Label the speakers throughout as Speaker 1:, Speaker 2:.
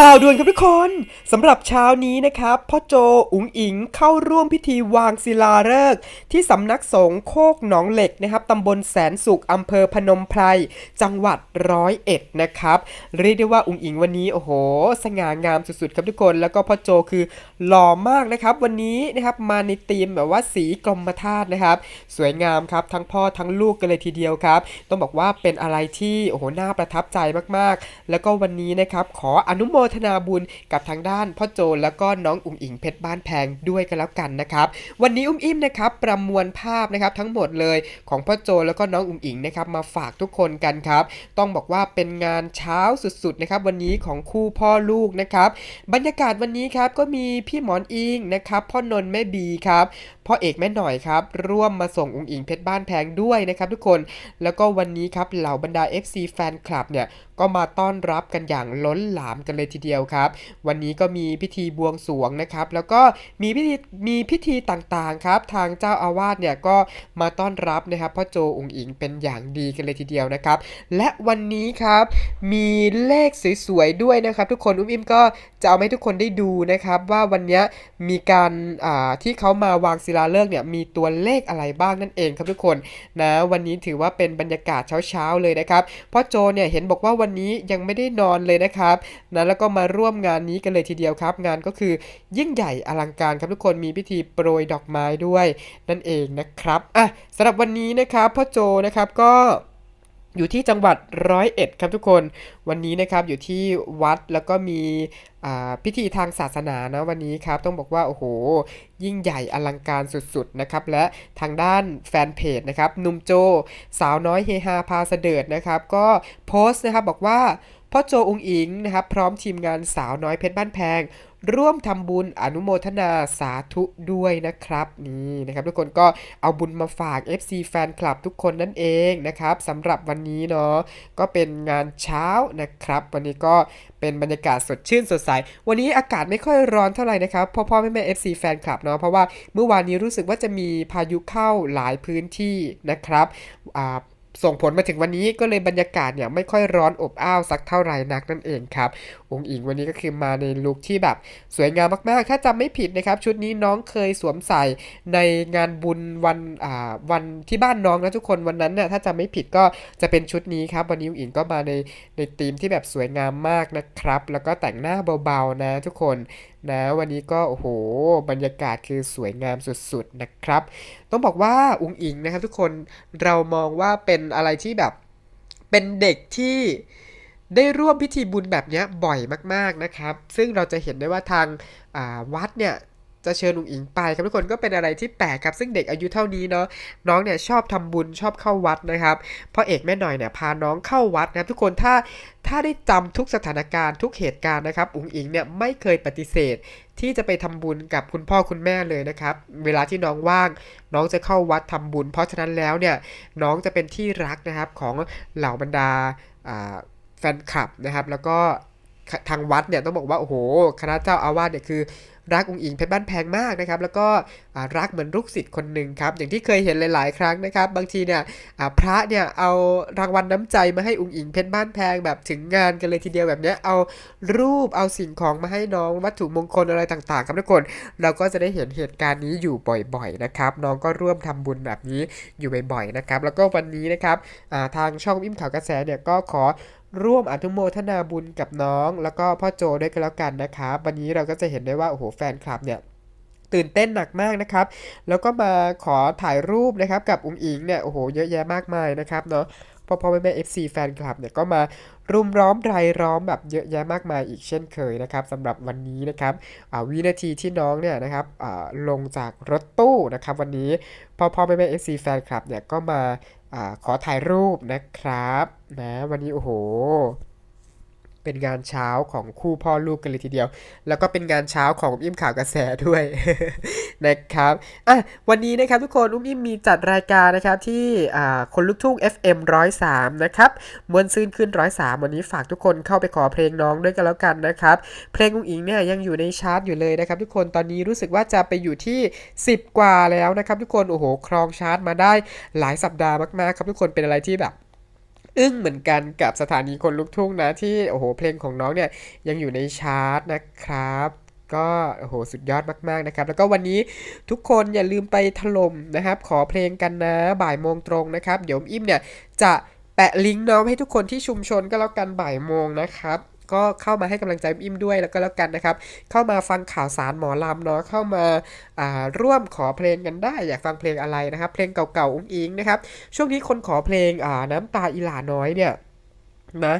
Speaker 1: ข่าวด่วนครับทุกคนสำหรับเช้านี้นะครับพ่อโจอุ๋งอิงเข้าร่วมพิธีวางศิลาฤกษ์ที่สำนักสงฆ์โคกหนองเหล็กนะครับตำบลแสนสุขอำเภอพนมไพรจังหวัดร้อยเอ็ดนะครับเรียกได้ว่าอุ๋งอิงวันนี้โอ้โห สง่างามสุดๆครับทุกคน แล้วก็พ่อโจคือหล่อมากนะครับ วันนี้นะครับมาในธีมแบบว่าสีกรมธาตุนะครับ สวยงามครับทั้งพ่อทั้งลูกกันเลยทีเดียวครับ ต้องบอกว่าเป็นอะไรที่โอ้โหน่าประทับใจมากๆ แล้วก็วันนี้นะครับขออนุโมทนาบุญกับทางด้านพ่อโจแล้วก็น้องอุ๋งอิงเพชรบ้านแพงด้วยกันแล้วกันนะครับวันนี้อุ้มอิ่มนะครับประมวลภาพนะครับทั้งหมดเลยของพ่อโจแล้วก็น้องอุ๋งอิงนะครับมาฝากทุกคนกันครับ ต้องบอกว่าเป็นงานเช้าสุดๆนะครับวันนี้ของคู่พ่อลูกนะครับบรรยากาศวันนี้ครับก็มีพี่หมอนอิงนะครับพ่อนนท์แม่บีครับ พ่อเอกแม่หน่อยครับ ร่วมมาส่งอุ๋งอิงเพชรบ้านแพงด้วยนะครับทุกคน แล้วก็วันนี้ครับเหล่าบรรดา FC แฟนคลับเนี่ยก็มาต้อนรับกันอย่างล้นหลามกันเลยทีเดียวครับ วันนี้ก็มีพิธีบวงสรวงนะครับ แล้วก็มีพิธีมีพิธีต่างๆครับ ทางเจ้าอาวาสเนี่ยก็มาต้อนรับนะครับพ่อโจอุ๋งอิงเป็นอย่างดีกันเลยทีเดียวนะครับ และวันนี้ครับมีเลขสวยๆด้วยนะครับ ทุกคนอุ้มอิมก็จะเอาให้ทุกคนได้ดูนะครับ ว่าวันนี้มีการที่เขามาวางศิลาเลิกเนี่ยมีตัวเลขอะไรบ้างนั่นเองครับทุกคนนะวันนี้ถือว่าเป็นบรรยากาศเช้าๆเลยนะครับพ่อโจเนี่ยเห็นบอกว่าวันนี้ยังไม่ได้นอนเลยนะครับนะแล้วก็มาร่วมงานนี้กันเลยทีเดียวครับ งานก็คือยิ่งใหญ่อลังการครับทุกคนมีพิธีโปรยดอกไม้ด้วยนั่นเองนะครับอะสำหรับวันนี้นะครับพ่อโจนะครับก็ อยู่ที่จังหวัดร้อยเอ็ดครับทุกคน วันนี้นะครับอยู่ที่วัดแล้วก็มีพิธีทางศาสนานะวันนี้ครับต้องบอกว่าโอ้โห ยิ่งใหญ่อลังการสุดๆนะครับและทางด้านแฟนเพจนะครับนุ่มโจ สาวน้อยเฮฮาพาเสดิร์ดนะครับก็โพสต์นะครับบอกว่าพ่อโจองอิงนะครับพร้อมทีมงานสาวน้อยเพชรบ้านแพง ร่วมทำบุญอนุโมทนาสาธุด้วยนะครับนี่นะครับ ทุกคนก็เอาบุญมาฝาก FC แฟนคลับทุกคนนั่นเองนะครับสำหรับวันนี้เนาะก็เป็นงานเช้านะครับ วันนี้ก็เป็นบรรยากาศสดชื่นสดใส วันนี้อากาศไม่ค่อยร้อนเท่าไหร่นะครับพ่อพ่อแม่แม่ FC แฟนคลับเนาะเพราะว่าเมื่อวานนี้รู้สึกว่าจะมีพายุเข้าหลายพื้นที่นะครับอ่า ส่งผลมาถึงวันนี้ก็เลยบรรยากาศเนี่ยไม่ค่อยร้อนอบอ้าวสักเท่าไหร่นักนั่นเองครับองค์อิงวันนี้ก็คือมาในลุคที่แบบสวยงามมากๆ ถ้าจำไม่ผิดนะครับ ชุดนี้น้องเคยสวมใส่ในงานบุญวันอ่าวันที่บ้านน้องนะทุกคนวันนั้นเนี่ยถ้าจำไม่ผิดก็จะเป็นชุดนี้ครับวันนี้องค์อิงก็มาในในธีมที่แบบสวยงามมากนะครับ แล้วก็แต่งหน้าเบาๆนะทุกคน นะวันนี้ก็โอ้โหบรรยากาศคือสวยงามสุดๆนะครับ ต้องบอกว่าอุงอิงนะครับทุกคนเรามองว่าเป็นอะไรที่แบบเป็นเด็กที่ได้ร่วมพิธีบุญแบบเนี้ยบ่อยมากๆนะครับ ซึ่งเราจะเห็นได้ว่าทางาวัดเนี่ย จะเชิญอุงอิงไปครับทุกคนก็เป็นอะไรที่แปลกครับซึ่งเด็กอายุเท่านี้เนาะน้องเนี่ยชอบทำบุญชอบเข้าวัดนะครับพ่อเอกแม่หน่อยเนี่ยพาน้องเข้าวัดนะครับทุกคนถ้าถ้าได้จำทุกสถานการณ์ทุกเหตุการณ์นะครับอุงอิงเนี่ยไม่เคยปฏิเสธ ที่จะไปทำบุญกับคุณพ่อคุณแม่เลยนะครับ เวลาที่น้องว่าง น้องจะเข้าวัดทำบุญ เพราะฉะนั้นแล้วเนี่ยน้องจะเป็นที่รักนะครับของเหล่าบรรดาแฟนคลับนะครับ แล้วก็ทางวัดเนี่ยต้องบอกว่าโอ้โหคณะเจ้าอาวาสเนี่ยคือ รักองค์อิงเพชรบ้านแพงมากนะครับ แล้วก็รักเหมือนลูกศิษย์คนหนึ่งครับ อย่างที่เคยเห็นหลายๆ ครั้งนะครับ บางทีเนี่ยพระเนี่ยเอารางวัลน้ำใจมาให้องค์อิงเพชรบ้านแพงแบบถึงงานกันเลยทีเดียวแบบเนี้ยเอารูปเอาสิ่งของมาให้น้องวัตถุมงคลอะไรต่างๆ ครับทุกคน เราก็จะได้เห็นเหตุการณ์นี้อยู่บ่อยๆนะครับ น้องก็ร่วมทำบุญแบบนี้อยู่บ่อยๆนะครับ แล้วก็วันนี้นะครับทางช่องอิ่มข่าวกระแสเนี่ยก็ขอ ร่วมอนุโมทนาบุญกับน้อง แล้วก็พ่อโจด้วยกันแล้วกันนะครับวันนี้เราก็จะเห็นได้ว่าโอ้โหแฟนคลับเนี่ยตื่นเต้นหนักมากนะครับ แล้วก็มาขอถ่ายรูปนะครับกับอุ้งอิงเนี่ยโอ้โหเยอะแยะมากมายนะครับเนาะ พ่อพ่อแม่แม่ FC แฟนคลับเนี่ยก็มารุมร้อมรายล้อมแบบเยอะแยะมากมายอีกเช่นเคยนะครับสำหรับวันนี้นะครับวินาทีที่น้องเนี่ยนะครับลงจากรถตู้นะครับ วันนี้พ่อพ่อแม่แม่ FC แฟนคลับเนี่ยก็มาอขอถ่ายรูปนะครับนะวันนี้โอ้โห เป็นงานเช้าของคู่พ่อลูกกันเลยทีเดียว แล้วก็เป็นงานเช้าของอุ้มอิ่มข่าวกระแสด้วยนะครับอะวันนี้นะครับทุกคนอุ้มอิ่มมีจัดรายการนะครับที่อ่าคนลูกทุ่ง FM 103นะครับมวนซื่นขึ้น 103 วันนี้ฝากทุกคนเข้าไปขอเพลงน้องด้วยกันแล้วกันนะครับเพลงอุ้งอิงเนี่ยยังอยู่ในชาร์ตอยู่เลยนะครับทุกคนตอนนี้รู้สึกว่าจะไปอยู่ที่ 10 กว่าแล้วนะครับทุกคนโอ้โหครองชาร์ตมาได้หลายสัปดาห์มากๆครับทุกคนเป็นอะไรที่แบบ อึ้งเหมือนกันกับสถานีคนลุกทุ่งนะที่โอ้โหเพลงของน้องเนี่ยยังอยู่ในชาร์ตนะครับก็โอ้โหสุดยอดมากๆนะครับ แล้วก็วันนี้ทุกคนอย่าลืมไปถล่มนะครับ ขอเพลงกันนะบ่ายโมงตรงนะครับ เดี๋ยวอิ่มเนี่ยจะแปะลิงก์น้องให้ทุกคนที่ชุมชนก็แล้วกันบ่ายโมงนะครับ ก็เข้ามาให้กำลังใจอิ่มด้วยแล้วก็แล้วกันนะครับ เข้ามาฟังข่าวสารหมอลำเนาะเข้ามาอ่าร่วมขอเพลงกันได้ อยากฟังเพลงอะไรนะครับ เพลงเก่าๆอุ้งอิงนะครับ ช่วงนี้คนขอเพลงอ่าน้ำตาอีหลาน้อยเนี่ยนะ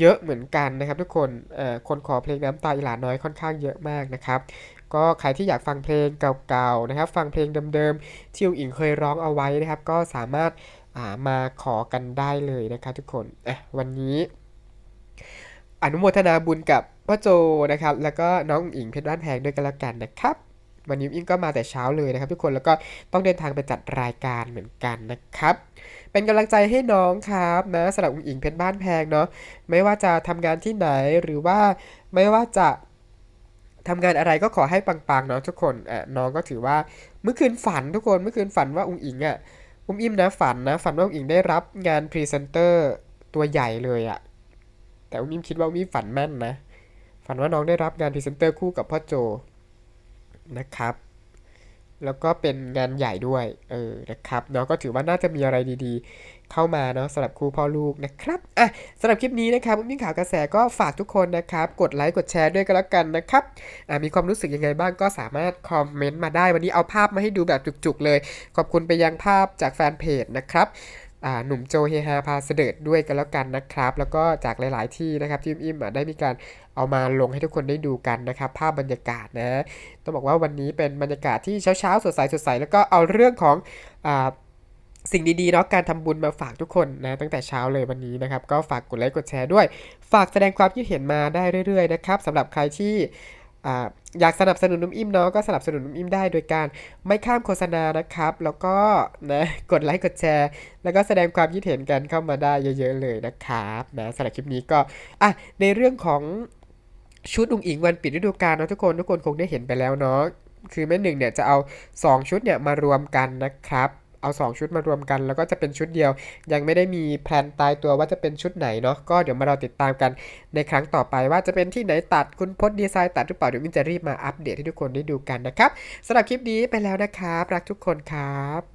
Speaker 1: เยอะเหมือนกันนะครับ ทุกคนเอ่อคนขอเพลงน้ำตาอีหลาน้อยค่อนข้างเยอะมากนะครับ ก็ใครที่อยากฟังเพลงเก่าๆนะครับ ฟังเพลงเดิมๆที่อุ้งอิงเคยร้องเอาไว้นะครับ ก็สามารถอ่ามาขอกันได้เลยนะครับทุกคนอะวันนี้ อนุโมทนาบุญกับพ่อโจนะครับ แล้วก็น้องอิงเพชรบ้านแพงด้วยกันแล้วกันนะครับวันนี้อุ๋งอิงก็มาแต่เช้าเลยนะครับ ทุกคนแล้วก็ต้องเดินทางไปจัดรายการเหมือนกันนะครับ เป็นกำลังใจให้น้องครับนะสำหรับอุ๋งอิงเพชรบ้านแพงเนาะไม่ว่าจะทำงานที่ไหนหรือว่าไม่ว่าจะทำงานอะไรก็ขอให้ปังๆเนาะทุกคนอะน้องก็ถือว่าเมื่อคืนฝันทุกคนเมื่อคืนฝันว่าอุ๋งอิงอะอุ้มอิ่มนะฝันนะฝันว่าอุ๋งอิงได้รับงานพรีเซนเตอร์ตัวใหญ่เลยอะ แต่อุ้มอิมคิดว่าอุ้มอิ่มฝันแม่นนะ ฝันว่าน้องได้รับงานพรีเซนเตอร์คู่กับพ่อโจนะครับ แล้วก็เป็นงานใหญ่ด้วย เออ นะครับเนาะก็ถือว่าน่าจะมีอะไรดีๆ เข้ามาเนาะสำหรับคู่พ่อลูกนะครับ อะสำหรับคลิปนี้นะครับอุ้มอิ่มข่าวกระแสก็ฝากทุกคนนะครับ กดไลค์กดแชร์ด้วยกันแล้วกันนะครับ อะมีความรู้สึกยังไงบ้างก็สามารถคอมเมนต์มาได้ วันนี้เอาภาพมาให้ดูแบบจุกๆเลย ขอบคุณไปยังภาพจากแฟนเพจนะครับ หนุ่มโจเฮฮาพาเสดิร์ดด้วยกันแล้วกันนะครับ แล้วก็จากหลาย ๆ ที่นะครับที่อิ่มๆอะได้มีการเอามาลงให้ทุกคนได้ดูกันนะครับ ภาพบรรยากาศนะ ต้องบอกว่าวันนี้เป็นบรรยากาศที่เช้า ๆ สดใสสดใสแล้วก็เอาเรื่องของอสิ่งดีๆเนาะการทำบุญมาฝากทุกคนนะตั้งแต่เช้าเลยวันนี้นะครับ ก็ฝากกดไลค์กดแชร์ด้วย ฝากแสดงความคิดเห็นมาได้เรื่อย ๆ นะครับสำหรับใครที่ อยากสนับสนุนนุ่มอิ่มเนาะก็สนับสนุนนุ่มอิ่มได้โดยการไม่ข้ามโฆษณานะครับ แล้วก็นะกดไลค์กดแชร์ แล้วก็แสดงความคิดเห็นกันเข้ามาได้เยอะๆเลยนะครับนะสำหรับคลิปนี้ก็อะในเรื่องของชุดอุงอิงวันปิดฤดูกาลเนาะทุกคนทุกคนคงได้เห็นไปแล้วเนาะคือแม่หนึ่งเนี่ยจะเอา 2 ชุดเนี่ยมารวมกันนะครับ เอา 2 ชุดมารวมกัน แล้วก็จะเป็นชุดเดียว ยังไม่ได้มีแพลนตายตัวว่าจะเป็นชุดไหนเนาะก็เดี๋ยวมาเราติดตามกันในครั้งต่อไปว่าจะเป็นที่ไหนตัดคุณพจน์ดีไซน์ตัดหรือเปล่าเดี๋ยวมินจะรีบมาอัปเดตให้ทุกคนได้ดูกันนะครับสำหรับคลิปนี้ไปแล้วนะครับ รักทุกคนครับ